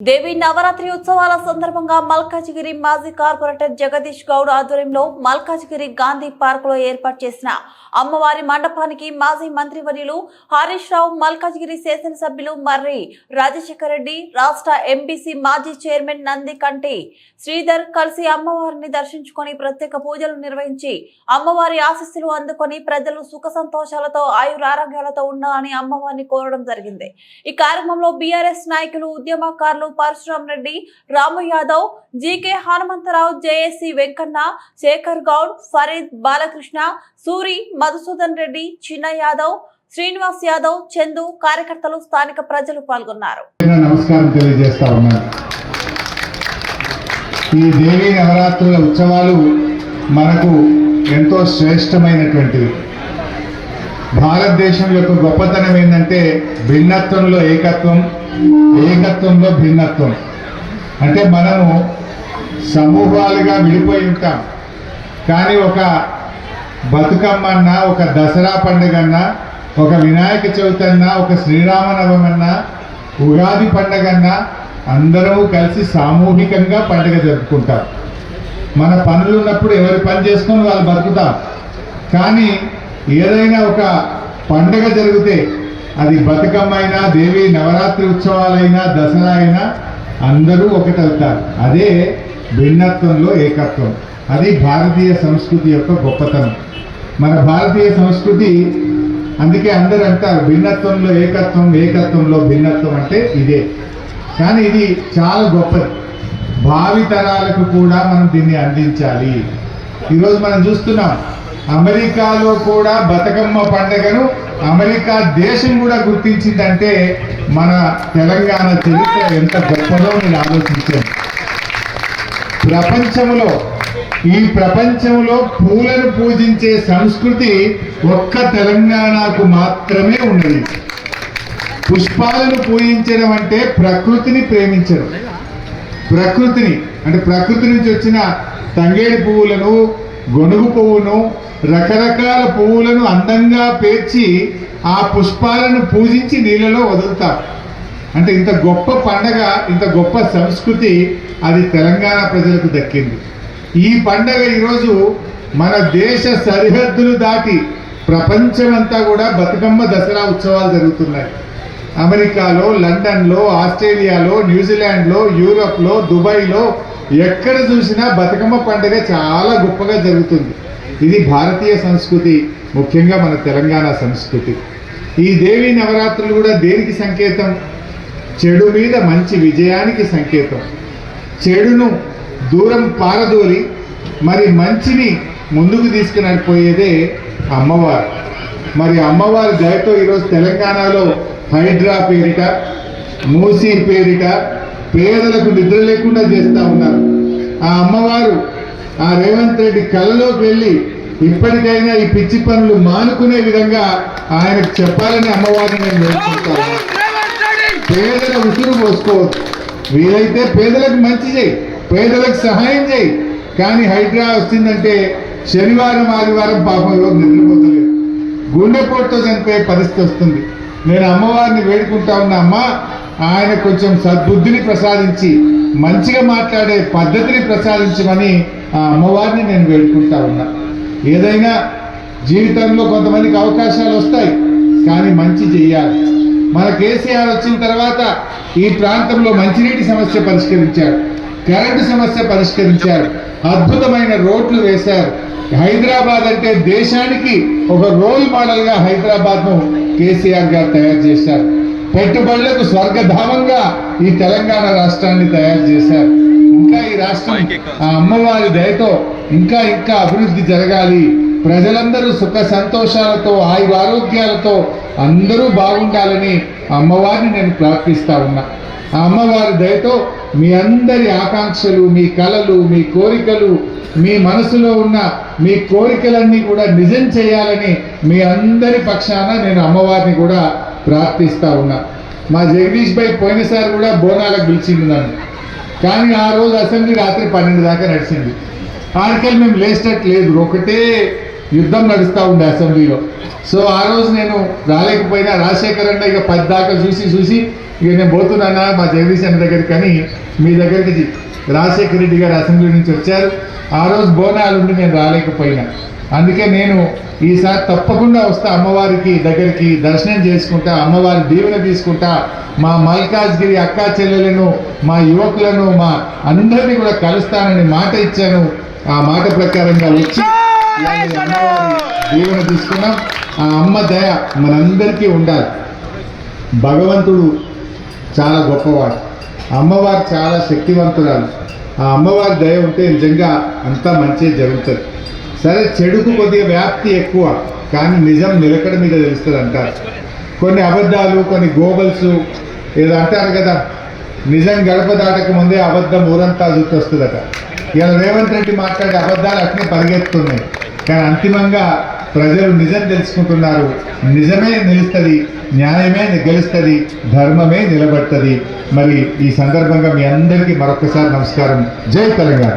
దేవి నవరాత్రి ఉత్సవాల సందర్భంగా మల్కాజిగిరి మాజీ కార్పొరేటర్ జగదీష్ గౌడ్ ఆధ్వర్యంలో మల్కాజిగిరి గాంధీ పార్క్లో ఏర్పాటు చేసిన అమ్మవారి మండపానికి మాజీ మంత్రివర్యులు హరీష్ రావు మల్కాజిగిరి శాసనసభ్యులు మర్రి రాజశేఖర రెడ్డి రాష్ట్ర ఎంబీసీ మాజీ చైర్మన్ నందికంటి శ్రీధర్ కలిసి అమ్మవారిని దర్శించుకొని ప్రత్యేక పూజలు నిర్వహించి అమ్మవారి ఆశస్సులు అందుకొని ప్రజలు సుఖ సంతోషాలతో ఆయురారోగ్యాలతో ఉండాలని అమ్మవారిని కోరడం జరిగింది. ఈ కార్యక్రమంలో బీఆర్ఎస్ నాయకులు ఉద్యమకారులు పరశురామ్ రెడ్డి రాము యాదవ్ జీకే హనుమంతరావు జేఏసీ వెంకన్న శేఖర్ గౌడ్ ఫరీద్ బాలకృష్ణ సూరి మధుసూదన్ రెడ్డి చిన్న యాదవ్ శ్రీనివాస్ యాదవ్ చందు కార్యకర్తలు స్థానిక ప్రజలు పాల్గొన్నారు. నమస్కారం తెలియజేస్తా ఉన్నాను ఈ దేవీ నవరాత్రుల ఉత్సవాలు మనకు ఎంతో శ్రేష్టమైనటువంటివి. భారతదేశం యొక్క గొప్పతనం ఏంటంటే భిన్నత్వంలో ఏకత్వం ఏకత్వంలో భిన్నత్వం. అంటే మనము సమూహాలుగా విడిపోయి ఉంటాం. కానీ ఒక బతుకమ్మన్నా ఒక దసరా పండుగన్నా ఒక వినాయక చవితి అన్నా ఒక శ్రీరామనవమన్నా ఉగాది పండగన్నా అందరము కలిసి సామూహికంగా పండుగ జరుపుకుంటాం. మన పనులు ఉన్నప్పుడు ఎవరి పని చేసుకొని వాళ్ళు బతుకుతాం కానీ ఏదైనా ఒక పండగ జరిగితే అది బతుకమ్మ అయినా దేవి నవరాత్రి ఉత్సవాలైనా దసరా అయినా అందరూ ఒకటవుతారు. అదే భిన్నత్వంలో ఏకత్వం. అది భారతీయ సంస్కృతి యొక్క గొప్పతనం. మన భారతీయ సంస్కృతి అందుకే అందరూ అంటారు భిన్నత్వంలో ఏకత్వం ఏకత్వంలో భిన్నత్వం అంటే ఇదే. కానీ ఇది చాలా గొప్పది. భావి తరాలకు కూడా మనం దీన్ని అందించాలి. ఈరోజు మనం చూస్తున్నాం అమెరికాలో కూడా బతుకమ్మ పండుగను అమెరికా దేశం కూడా గుర్తించిందంటే మన తెలంగాణ చరిత్ర ఎంత గొప్పదో నేను ఆలోచించాను. ప్రపంచంలో ఈ ప్రపంచంలో పూలను పూజించే సంస్కృతి ఒక్క తెలంగాణకు మాత్రమే ఉన్నది. పుష్పాలను పూజించడం అంటే ప్రకృతిని ప్రేమించడం. ప్రకృతిని అంటే ప్రకృతి నుంచి వచ్చిన తంగేడి పువ్వులను గొనుగు పువ్వును రకరకాల పువ్వులను అందంగా పేర్చి ఆ పుష్పాలను పూజించి నీళ్ళలో వదులుతారు. అంటే ఇంత గొప్ప పండగ ఇంత గొప్ప సంస్కృతి అది తెలంగాణ ప్రజలకు దక్కింది. ఈ పండగ ఈరోజు మన దేశ సరిహద్దులు దాటి ప్రపంచమంతా కూడా బతుకమ్మ దసరా ఉత్సవాలు జరుగుతున్నాయి. అమెరికాలో లండన్లో ఆస్ట్రేలియాలో న్యూజిలాండ్లో యూరప్లో దుబాయ్లో ఎక్కడ చూసినా బతుకమ్మ పండుగ చాలా గొప్పగా జరుగుతుంది. ఇది భారతీయ సంస్కృతి ముఖ్యంగా మన తెలంగాణ సంస్కృతి. ఈ దేవి నవరాత్రులు కూడా దేనికి సంకేతం? చెడు మీద మంచి విజయానికి సంకేతం. చెడును దూరం పారదోలి మరి మంచిని ముందుకు తీసుకునిపోయేదే అమ్మవారు. మరి అమ్మవారి దయతో ఈరోజు తెలంగాణలో హైడ్రా పేరిట మూసీ పేరిట పేదలకు నిద్ర లేకుండా చేస్తూ ఉన్నారు. ఆ అమ్మవారు ఆ రేవంత్ రెడ్డి కళ్ళలోకి వెళ్ళి ఇప్పటికైనా ఈ పిచ్చి పనులు మానుకునే విధంగా ఆయనకు చెప్పాలని అమ్మవారిని నేను నేర్చుకుంటాను పేదల ఉసురు పోసుకోవద్దు. వీలైతే పేదలకు మంచి చేయి పేదలకు సహాయం చేయి. కానీ హైడ్రా వచ్చిందంటే శనివారం ఆదివారం పాపం ఎవరు నిద్రపోతలేదు. గుండెపోటుతో చనిపోయే పరిస్థితి వస్తుంది. నేను అమ్మవారిని వేడుకుంటా ఉన్న అమ్మ ఆయన కొంచెం సద్బుద్ధిని ప్రసాదించి మంచిగా మాట్లాడే పద్ధతిని ప్రసాదించమని ఆ అమ్మవారిని నేను వేడుకుంటా ఉన్నా. ఏదైనా జీవితంలో కొంతమందికి అవకాశాలు వస్తాయి కానీ మంచి చెయ్యాలి. మన కేసీఆర్ వచ్చిన తర్వాత ఈ ప్రాంతంలో మంచినీటి సమస్య పరిష్కరించారు కరెంటు సమస్య పరిష్కరించారు అద్భుతమైన రోడ్లు వేశారు. హైదరాబాద్ అంటే దేశానికి ఒక రోల్ మోడల్గా హైదరాబాద్ను కేసీఆర్ గారు తయారు చేశారు. పెట్టుబడులకు స్వర్గధామంగా ఈ తెలంగాణ రాష్ట్రాన్ని తయారు చేశారు. ఇంకా ఈ రాష్ట్రం ఆ అమ్మవారి దయతో ఇంకా ఇంకా అభివృద్ధి జరగాలి. ప్రజలందరూ సుఖ సంతోషాలతో ఆయు ఆరోగ్యాలతో అందరూ బాగుండాలని అమ్మవారిని నేను ప్రార్థిస్తా ఉన్నా. ఆ అమ్మవారి దయతో మీ అందరి ఆకాంక్షలు మీ కలలు మీ కోరికలు మీ మనసులో ఉన్న మీ కోరికలన్నీ కూడా నిజం చేయాలని మీ అందరి పక్షాన నేను అమ్మవారిని కూడా ప్రార్థిస్తూ ఉన్నా. మా జగదీష్ భాయ్ పోయినసారి కూడా బోనాలకు పిలిచింది నన్ను. కానీ ఆ రోజు అసెంబ్లీ రాత్రి పన్నెండు దాకా నడిచింది. ఆడికల్ మేము లేచినట్లేదు లేదు ఒకటే యుద్ధం నడుస్తూ ఉండే అసెంబ్లీలో. సో ఆ రోజు నేను రాలేకపోయినా రాజశేఖర్ అన్న ఇక పది దాకా చూసి చూసి ఇక నేను పోతున్నానా మా జగదీష్ అన్న దగ్గరికి కానీ మీ దగ్గరికి రాజశేఖర రెడ్డి గారు అసెంబ్లీ నుంచి వచ్చారు. ఆ రోజు బోనాలు ఉండి నేను రాలేకపోయినా. అందుకే నేను ఈసారి తప్పకుండా వస్తా అమ్మవారికి దగ్గరికి దర్శనం చేసుకుంటా అమ్మవారి దీవెన తీసుకుంటా. మా మల్కాజ్గిరి అక్కా చెల్లెలను మా యువకులను మా అందరినీ కూడా కలుస్తానని మాట ఇచ్చాను. ఆ మాట ప్రకారంగా వచ్చి దీవెన తీసుకున్నాం. ఆ అమ్మ దయ మనందరికీ ఉండాలి. భగవంతుడు చాలా గొప్పవాడు. అమ్మవారు చాలా శక్తివంతురాలు. ఆ అమ్మవారి దయ ఉంటే నిజంగా అంతా మంచి జరుగుతుంది. సరే చెడుకు కొద్దిగా వ్యాప్తి ఎక్కువ కానీ నిజం నిలకడ మీద తెలుస్తుంది అంటారు కొన్ని అబద్ధాలు కొన్ని గోబల్స్ ఏదో అంటారు కదా నిజం గడప దాటక ముందే అబద్ధం ఊరంతా వస్తుందట ఇలా రేవంత్ రెడ్డి మాట్లాడే అబద్ధాలు అట్నే పరిగెత్తున్నాయి కానీ అంతిమంగా ప్రజలు నిజం తెలుసుకుంటున్నారు. నిజమే నిలుస్తుంది న్యాయమే గెలుస్తుంది ధర్మమే నిలబడుతుంది. మరి ఈ సందర్భంగా మీ అందరికీ మరొకసారి నమస్కారం. జై తెలంగాణ.